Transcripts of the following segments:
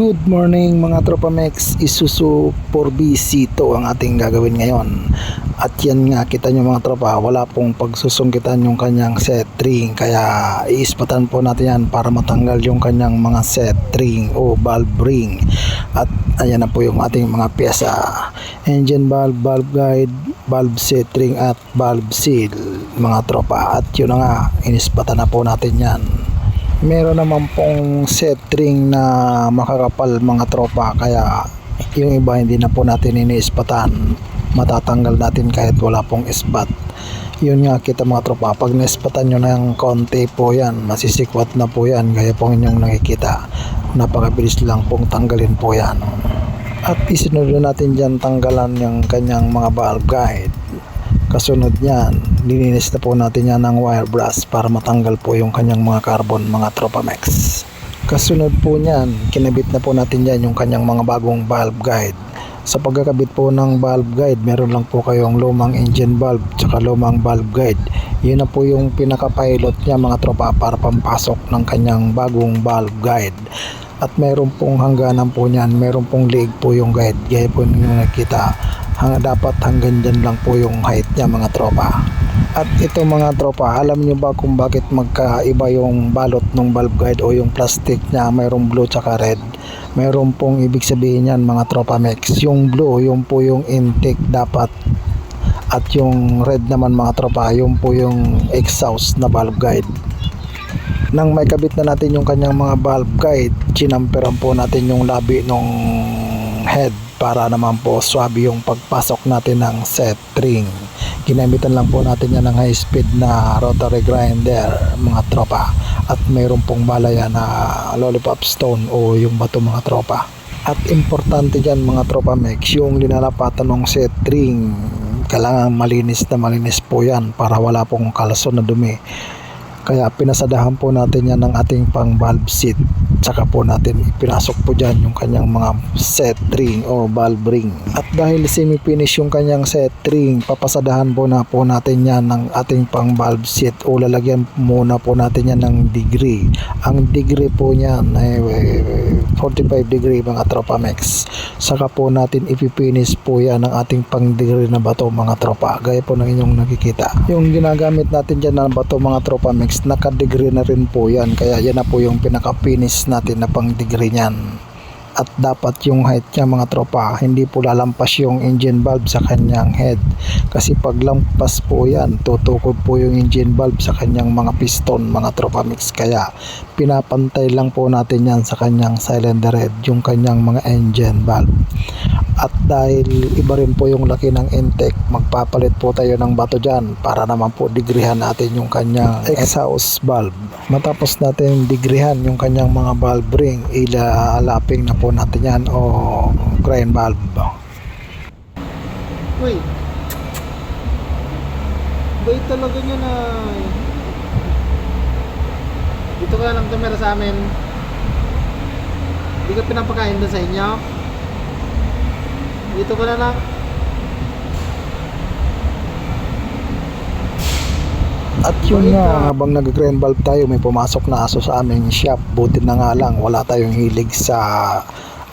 Good morning mga Tropa Mex, Isuzu 4BC to ang ating gagawin ngayon. At yan nga kita nyo mga tropa, wala pong pagsusungkitan yung kanyang set ring. Kaya iispatan po natin yan para matanggal yung kanyang mga set ring o valve ring. At ayan na po yung ating mga pyesa. Engine valve, valve guide, valve set ring at valve seal mga tropa. At yun na nga, inispatan na po natin yan meron naman pong set ring na makakapal mga tropa kaya yung iba hindi na po natin iniispatan. Matatanggal natin kahit wala pong ispat yun nga kita mga tropa pag naispatan nyo ng konti po yan masisikwat na po yan gaya po inyong nakikita. Napakabilis lang pong tanggalin po yan. At isinunod natin dyan tanggalan yung kanyang mga valve guide Kasunod niyan, lininis na po natin yan ng wire brush para matanggal po yung kanyang mga carbon mga Tropamex. Kasunod po niyan, kinabit na po natin yan yung kanyang mga bagong valve guide. Sa pagkakabit po ng valve guide, meron lang po kayong lumang engine valve tsaka lumang valve guide. Yun na po yung pinaka-pilot niya mga tropa para pampasok ng kanyang bagong valve guide. At meron pong hangganan po niyan, meron pong leg po yung guide. Gaya po ninyo nakita hang, dapat hanggang dyan lang po yung height niya mga tropa. At ito mga tropa alam nyo ba kung bakit magkaiba yung balot ng valve guide o yung plastic niya? Mayroong blue tsaka red. Mayroon pong ibig sabihin yan mga tropa mix yung blue yung po yung intake dapat. At yung red naman mga tropa yung po yung exhaust na valve guide. Nang may kabit na natin yung kanyang mga valve guide chinamperan po natin yung labi ng head para naman po swabe yung pagpasok natin ng set ring. Ginamitan lang po natin yan ng high speed na rotary grinder mga tropa at mayroon pong malaya na lollipop stone o yung bato mga tropa. At importante dyan mga tropa mix yung linalapatan ng set ring kailangan malinis na malinis po yan para wala pong kalson na dumi kaya pinasadahan po natin yan ng ating pang valve seat. Tsaka po natin ipinasok po dyan yung kanyang mga set ring o valve ring. At dahil semi finish yung kanyang set ring papasadahan po na po natin yan ng ating pang valve seat. O lalagyan muna po natin yan ng degree. Ang degree po niyan ay eh, 45 degree mga tropa max saka po natin ipipinish po yan ng ating pang degree na bato mga tropa. Gaya po ng inyong nakikita. Yung ginagamit natin dyan na bato mga tropa mix naka degree na rin po yan. Kaya yan na po yung pinaka finish natin na pang degree niyan. At dapat yung height niya mga tropa hindi po lalampas yung engine valve sa kanyang head. Kasi pag lampas po yan tutukod po yung engine valve sa kanyang mga piston mga tropa mix. Kaya pinapantay lang po natin yan sa kanyang cylinder head yung kanyang mga engine valve at dahil iba rin po yung laki ng intake magpapalit po tayo ng bato dyan para naman po digrihan natin yung kanyang exhaust valve matapos natin digrihan yung kanyang mga valve ring ilalaping na po natin yan o grind valve Uy. Bait talaga niya na. Dito ka lang tumira sa amin. Hindi ka pinapakain doon sa inyo. Dito ka na lang. At yun nga, habang nag-grind valve tayo, may pumasok na aso sa aming shop. Buti na nga lang, wala tayong hilig sa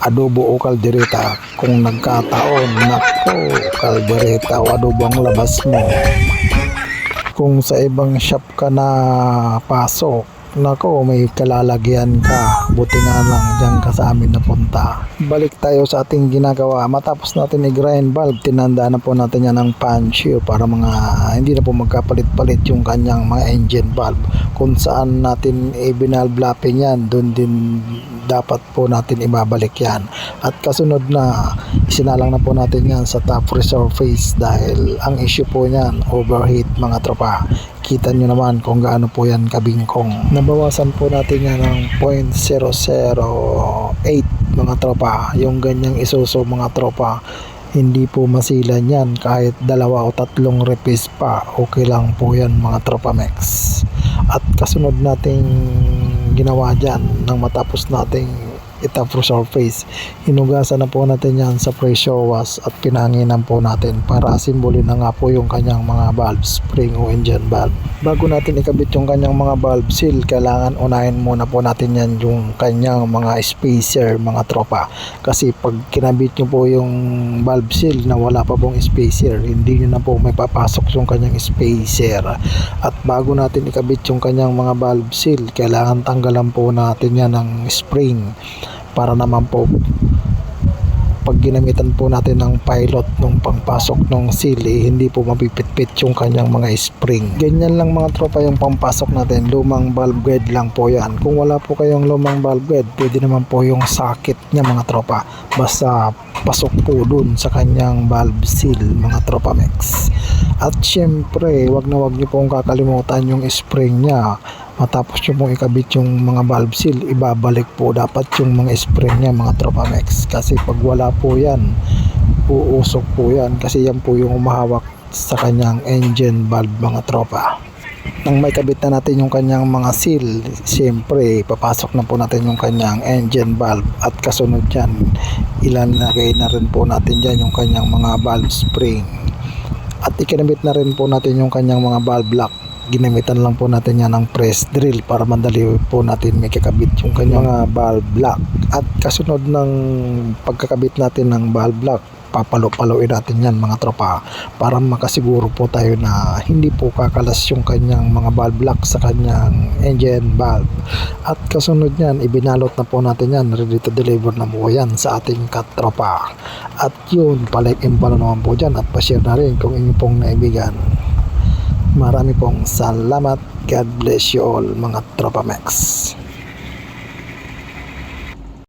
adobo o kaldereta. Kung nagkataon, nako, kaldereta o adobo ang labas mo. Kung sa ibang shop ka na pasok, nako, may kalalagyan ka. Buti nga lang, dyan ka sa amin napunta. Balik tayo sa ating ginagawa. Matapos natin i-grind valve, tinanda na po natin yan ng punch para mga hindi na po magkapalit-palit yung kanyang mga engine valve. Kung saan natin i-binalblapin yan, doon din dapat po natin ibabalik yan. At kasunod na, isinalang na po natin yan sa top resurface dahil ang issue po niyan, overheat mga tropa. Kita nyo naman kung gaano po yan kabingkong. Nabawasan po natin yan ng 0.008 mga tropa. Yung ganyang isuso mga tropa hindi po masilan yan kahit dalawa o tatlong repis pa okay lang po yan mga tropa mex at kasunod nating ginawa dyan nang matapos nating itap for surface. Hinugasan na po natin yan sa pressure wash at pinanginan po natin para simbolin na nga po yung kanyang mga valve spring o engine valve. Bago natin ikabit yung kanyang mga valve seal, kailangan unahin muna po natin yan yung kanyang mga spacer mga tropa. Kasi pag kinabit nyo po yung valve seal na wala pa pong spacer, hindi nyo na po may papasok yung kanyang spacer. At bago natin ikabit yung kanyang mga valve seal, kailangan tanggalan po natin yan ng spring para naman po pag ginamitan po natin ng pilot nung pangpasok ng eh, hindi po mapipitpit yung kanyang mga spring. Ganyan lang mga tropa yung pampasok natin. Lumang valve guide lang po yan. Kung wala po kayong lumang valve guide pwede naman po yung socket niya mga tropa. Basta pasok po dun sa kanyang valve seal mga tropa mix at syempre wag na wag niyo pong kakalimutan yung spring niya matapos nyo pong ikabit yung mga valve seal ibabalik po dapat yung mga spring niya mga tropa mix kasi pag wala po yan uusok po yan. Kasi yan po yung umahawak sa kanyang engine valve mga tropa. Nang may kabit na natin yung kanyang mga seal siyempre papasok na po natin yung kanyang engine valve. At kasunod yan ilalagay na rin po natin dyan yung kanyang mga valve spring. At ikinabit na rin po natin yung kanyang mga valve lock ginamitan lang po natin yan ng press drill para madali po natin may kakabit yung kanyang mga valve lock at kasunod ng pagkakabit natin ng valve lock papalo-paloin natin yan mga tropa para makasiguro po tayo na hindi po kakalas yung kanyang mga valve lock sa kanyang engine valve at kasunod yan ibinalot na po natin yan ready to deliver na po yan sa ating katropa. At yun palike and follow naman po dyan at pa-share na rin kung inyo pong naibigan Marami pong salamat. God bless you all mga Tropa Max.